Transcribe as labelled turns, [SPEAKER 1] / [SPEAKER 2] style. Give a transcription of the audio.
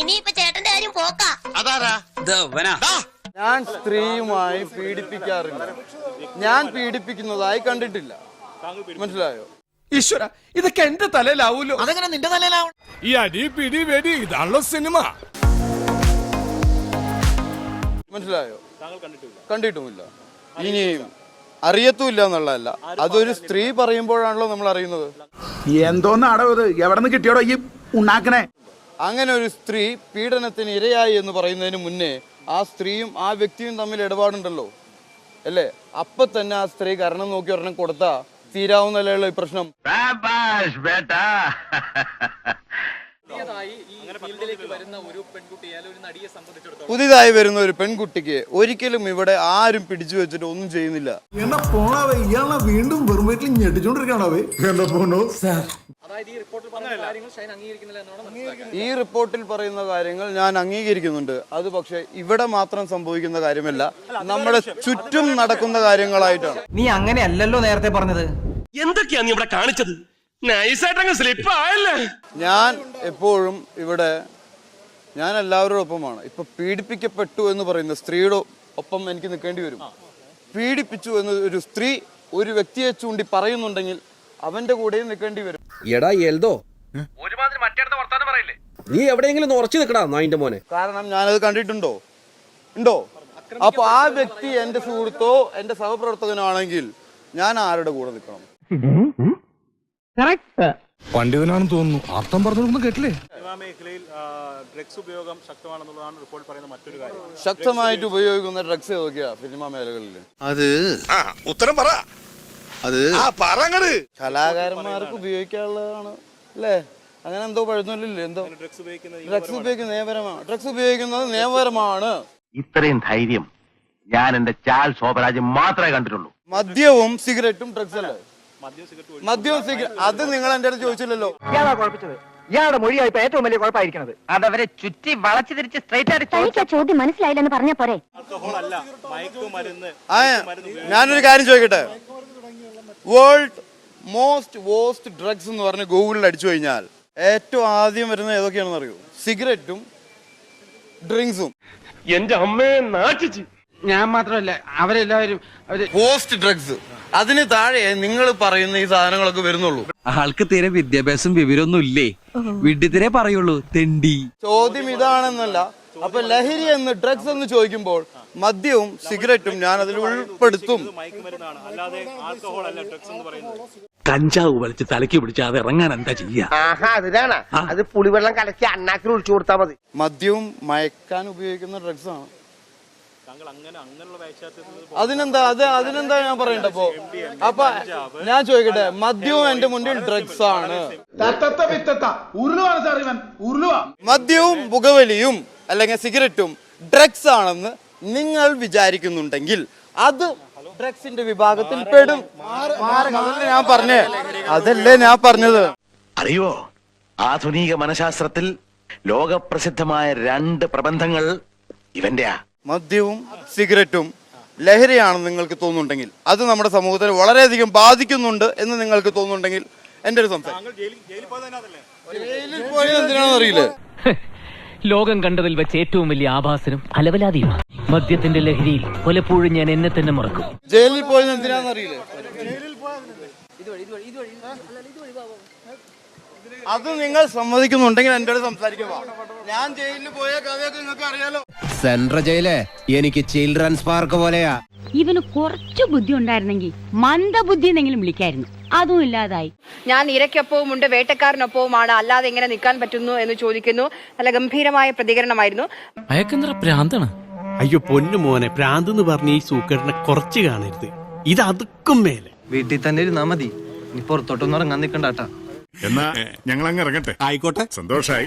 [SPEAKER 1] ഇനിയിപ്പൊ ചേട്ടന്റെ കാര്യം പോക്കാ.
[SPEAKER 2] അതാരാ?
[SPEAKER 3] ഞാൻ സ്ത്രീയുമായി പീഡിപ്പിക്കാറില്ല. ഞാൻ പീഡിപ്പിക്കുന്നതായി കണ്ടിട്ടില്ല. മനസ്സിലായോ?
[SPEAKER 4] ഈശ്വര ഇതൊക്കെ എന്റെ തലയിലാവൂലോ?
[SPEAKER 5] അതെങ്ങനെ നിന്റെ തലയിലാവും
[SPEAKER 4] ഈ അടി പിടി വെടി ഇതാണല്ലോ സിനിമ.
[SPEAKER 3] മനസ്സിലായോ? കണ്ടിട്ടുമില്ല. ഇനിയും അറിയത്തുമില്ല എന്നുള്ളതല്ല. അതൊരു സ്ത്രീ പറയുമ്പോഴാണല്ലോ നമ്മൾ അറിയുന്നത്.
[SPEAKER 6] എന്തോന്നാടോ ഇത്? എവിടെ നിന്ന് കിട്ടിയോടോ ഈ ഉണ്ടാക്കണേ
[SPEAKER 3] അങ്ങനെ ഒരു സ്ത്രീ പീഡനത്തിന് ഇരയായി എന്ന് പറയുന്നതിന് മുന്നേ ആ സ്ത്രീയും ആ വ്യക്തിയും തമ്മിൽ ഇടപാടുണ്ടല്ലോ. അല്ലേ? അപ്പൊ തന്നെ ആ സ്ത്രീ കാരണം നോക്കി ഒരെണ്ണം കൊടുത്താ തീരാവുന്നല്ലോ ഈ പ്രശ്നം. പുതിയതായി വരുന്ന ഒരു പെൺകുട്ടിക്ക് ഒരിക്കലും ഇവിടെ ആരും പിടിച്ചു വെച്ചിട്ട് ഒന്നും ചെയ്യുന്നില്ല.
[SPEAKER 6] എന്നാ പോണാവേ ഇയാളെ വീണ്ടും
[SPEAKER 3] ഈ റിപ്പോർട്ടിൽ പറയുന്ന കാര്യങ്ങൾ ഞാൻ അംഗീകരിക്കുന്നുണ്ട്. അത് പക്ഷേ ഇവിടെ മാത്രം സംഭവിക്കുന്ന കാര്യമല്ല. നമ്മുടെ ചുറ്റും നടക്കുന്ന കാര്യങ്ങളായിട്ടാണ്.
[SPEAKER 5] നീ അങ്ങനെയല്ലല്ലോ നേരത്തെ പറഞ്ഞത്.
[SPEAKER 7] എന്തൊക്കെയാണ് നീ ഇവിടെ കാണിച്ചത്? നൈസായിട്ടങ്ങ് സ്ലിപ്പ് ആയല്ലേ?
[SPEAKER 3] ഞാൻ എപ്പോഴും ഇവിടെ ഞാൻ എല്ലാവരുടെ ഒപ്പമാണ് ഇപ്പൊ പീഡിപ്പിക്കപ്പെട്ടു എന്ന് പറയുന്ന സ്ത്രീയുടെ ഒപ്പം എനിക്ക് നിൽക്കേണ്ടി വരും. പീഡിപ്പിച്ചു എന്ന് ഒരു സ്ത്രീ ഒരു വ്യക്തിയെ ചൂണ്ടി പറയുന്നുണ്ടെങ്കിൽ അവന്റെ കൂടെ നിൽക്കേണ്ടി വരും.
[SPEAKER 8] എടാ എൽദോ. നീ എവിടെയെങ്കിലും ഉറച്ചു നിൽക്കടാ നായിന്റെ മോനെ.
[SPEAKER 3] കാരണം ഞാനത് കണ്ടിട്ടുണ്ടോ? ഉണ്ടോ? അപ്പൊ ആ വ്യക്തി എന്റെ സുഹൃത്തോ എന്റെ സഹപ്രവർത്തകനോ ആണെങ്കിൽ ഞാൻ ആരുടെ കൂടെ നിൽക്കണം?
[SPEAKER 4] പണ്ഡിതനാണെന്ന് തോന്നുന്നു. അർത്ഥം പറഞ്ഞൊന്നും കേട്ടില്ലേ?
[SPEAKER 9] സിനിമാ മേഖലയിൽ ഡ്രഗ്സ് ഉപയോഗം ശക്തമാണെന്നുള്ളതാണ് റിപ്പോർട്ട് പറയുന്ന മറ്റൊരു കാര്യം.
[SPEAKER 3] ശക്തമായിട്ട് ഉപയോഗിക്കുന്ന ഡ്രഗ്സ് നോക്കിയാ സിനിമാ മേഖലകളിൽ
[SPEAKER 2] അത് ഉത്തരം പറ. അത് ആ പറങ്ങട്.
[SPEAKER 3] കലാകാരന്മാർക്ക് ഉപയോഗിക്കാനുള്ളതാണ് അല്ലേ? അങ്ങനെ എന്തോ പഴുന്നില്ലേ എന്തോ
[SPEAKER 9] ഡ്രഗ്സ് ഉപയോഗിക്കുന്ന
[SPEAKER 3] ഡ്രഗ്സ് ഉപയോഗിക്കുന്നത് നിയമപരമാണ്. ഡ്രഗ്സ് ഉപയോഗിക്കുന്നത് നിയമപരമാണ്.
[SPEAKER 7] ഇത്രയും ധൈര്യം ഞാൻ എന്റെ ചാൽ ശോഭരാജ് മാത്രമേ കണ്ടിട്ടുള്ളൂ.
[SPEAKER 3] മദ്യവും സിഗരറ്റും ഡ്രഗ്സ് അല്ലേ?
[SPEAKER 9] മദ്യം
[SPEAKER 3] മദ്യവും സിഗരറ്റ് അത് നിങ്ങൾ എന്റെ അടുത്ത് ചോദിച്ചില്ലല്ലോ.
[SPEAKER 5] ഇയാളാ കുഴപ്പിച്ചത്. ഇയാളുടെ മൊഴിയായി ഇപ്പൊ ഏറ്റവും വലിയ കുഴപ്പമായിരിക്കുന്നത്
[SPEAKER 10] അതവരെ ചുറ്റി വളച്ചു തിരിച്ച് സ്ട്രൈറ്റ്
[SPEAKER 1] ചോദ്യം മനസ്സിലായില്ലെന്ന് പറഞ്ഞ പോരെ.
[SPEAKER 3] ഞാനൊരു കാര്യം ചോദിക്കട്ടെ? വേൾഡ് മോസ്റ്റ് വോസ്റ്റ് ഡ്രഗ്സ് എന്ന് പറഞ്ഞ് ഗൂഗിളിൽ അടിച്ചു കഴിഞ്ഞാൽ ഏറ്റവും ആദ്യം വരുന്നത് ഏതൊക്കെയാണെന്ന് അറിയൂ? സിഗരറ്റും ഡ്രിങ്ക്സും.
[SPEAKER 7] എന്റെ അമ്മയെ നാട്ടിച്ചു.
[SPEAKER 10] ഞാൻ മാത്രമല്ല അവരെല്ലാവരും അവർ
[SPEAKER 3] പോസ്റ്റ് ഡ്രഗ്സ് അതിന് താഴെ നിങ്ങൾ പറയുന്ന ഈ സാധനങ്ങളൊക്കെ വരുന്നുള്ളൂ.
[SPEAKER 8] ആൾക്ക് തീരെ വിദ്യാഭ്യാസം വിവരമൊന്നും ഇല്ലേ? വിഡ്ഢിത്തിരെ പറയുള്ളൂ തെണ്ടി.
[SPEAKER 3] ചോദ്യം ഇതാണെന്നല്ല അപ്പൊ ലഹരി എന്ന് ഡ്രഗ്സ് എന്ന് ചോദിക്കുമ്പോൾ മദ്യവും സിഗരറ്റും ഞാൻ അതിൽ ഉൾപ്പെടുത്തും.
[SPEAKER 9] മയക്കുമരുന്നാണ് അല്ലാതെ ആൽക്കഹോൾ അല്ല എന്ന് പറയുന്നത്
[SPEAKER 7] കഞ്ചാവ് വലിച്ച് തലക്കി പിടിച്ച് അത് ഇറങ്ങാൻ എന്താ ചെയ്യാ?
[SPEAKER 10] അതിനാണ് അത് പുളിവെള്ളം കലക്കി അണ്ണാക്കിൽ ഒഴിച്ചു കൊടുത്താൽ മതി.
[SPEAKER 3] മദ്യവും മയക്കാൻ ഉപയോഗിക്കുന്ന ഡ്രഗ്സ് ആണ്. അതിനെന്താ അത് അതിനെന്താ ഞാൻ പറയണ്ട അപ്പൊ അപ്പൊ ഞാൻ ചോദിക്കട്ടെ മദ്യവും എന്റെ മുന്നിൽ ഡ്രഗ്സ് ആണ്.
[SPEAKER 6] ഉരുളുവാണ് സാർ ഇവൻ ഉരുളുവാ.
[SPEAKER 3] മദ്യവും പുകവലിയും അല്ലെങ്കിൽ സിഗരറ്റും ഡ്രഗ്സ് ആണെന്ന് നിങ്ങൾ വിചാരിക്കുന്നുണ്ടെങ്കിൽ അത് ഡ്രഗ്സിന്റെ വിഭാഗത്തിൽ പെടും. അതല്ലേ ഞാൻ പറഞ്ഞേ. അതല്ലേ ഞാൻ പറഞ്ഞത്.
[SPEAKER 7] അറിയോ? ആധുനിക മനഃശാസ്ത്രത്തിൽ ലോകപ്രസിദ്ധമായ രണ്ട് പ്രബന്ധങ്ങൾ ഇവന്റെയാ.
[SPEAKER 3] മദ്യവും സിഗരറ്റും ലഹരിയാണ് നിങ്ങൾക്ക് തോന്നുന്നുണ്ടെങ്കിൽ അത് നമ്മുടെ സമൂഹത്തിൽ വളരെയധികം ബാധിക്കുന്നുണ്ട് എന്ന് നിങ്ങൾക്ക് തോന്നുന്നുണ്ടെങ്കിൽ എന്റെ ഒരു സംശയം.
[SPEAKER 9] ജയിലിൽ ജയിലിൽ പോയത് തന്നെ
[SPEAKER 3] ജയിലിൽ പോയത് എന്തിനാണെന്ന് അറിയില്ലേ.
[SPEAKER 10] ലോകം കണ്ടതിൽ വെച്ച് ഏറ്റവും വലിയ ആഭാസനും അലവലാതിയുമാണ്. മദ്യത്തിന്റെ ലഹരിയിൽ പലപ്പോഴും ഞാൻ എന്നെ തന്നെ മറക്കും.
[SPEAKER 3] ജയിലിൽ പോയത് എന്തിനാണെന്ന് അറിയില്ലേ അത് നിങ്ങൾ സമ്മതിക്കുന്നുണ്ടെങ്കിൽ എന്റെ അടുത്ത് സംസാരിക്കുക ഞാൻ ജയിലിൽ പോയ കഥയൊക്കെ നിങ്ങൾക്ക് അറിയാലോ.
[SPEAKER 8] സെൻട്രൽ ജയിലേ എനിക്ക് ചിൽഡ്രൻസ് പാർക്ക് പോലെയാ.
[SPEAKER 1] ഇവന് കുറച്ചു ബുദ്ധി ഉണ്ടായിരുന്നെങ്കിൽ മന്ദബുദ്ധി എന്നെങ്കിലും വിളിക്കായിരുന്നു. അതും ഇല്ലാതായി.
[SPEAKER 11] ഞാൻ ഇരയ്ക്കൊപ്പവും ഉണ്ട് വേട്ടക്കാരനൊപ്പവുമാണ്. അല്ലാതെ എങ്ങനെ നിൽക്കാൻ പറ്റുന്നു എന്ന് ചോദിക്കുന്നു. നല്ല ഗംഭീരമായ പ്രതികരണമായിരുന്നു.
[SPEAKER 10] അയക്കെന്തറ പ്രാന്താണ്.
[SPEAKER 7] അയ്യോ പൊന്നു മോനെ പ്രാന്ത് എന്ന് പറഞ്ഞ ഈ സൂക്കറിനെ കുറച്ച് കാണരുത്. ഇത് അതുക്കും മേലെ.
[SPEAKER 5] വീട്ടിൽ തന്നെ ഇരുന്നാ മതി. പുറത്തോട്ടൊന്നും ഇറങ്ങാൻ നിക്കണ്ടാട്ടാ
[SPEAKER 2] എന്നാ ഞങ്ങൾ അങ്ങ് ഇറങ്ങട്ടെ? ആയിക്കോട്ടെ. സന്തോഷായി.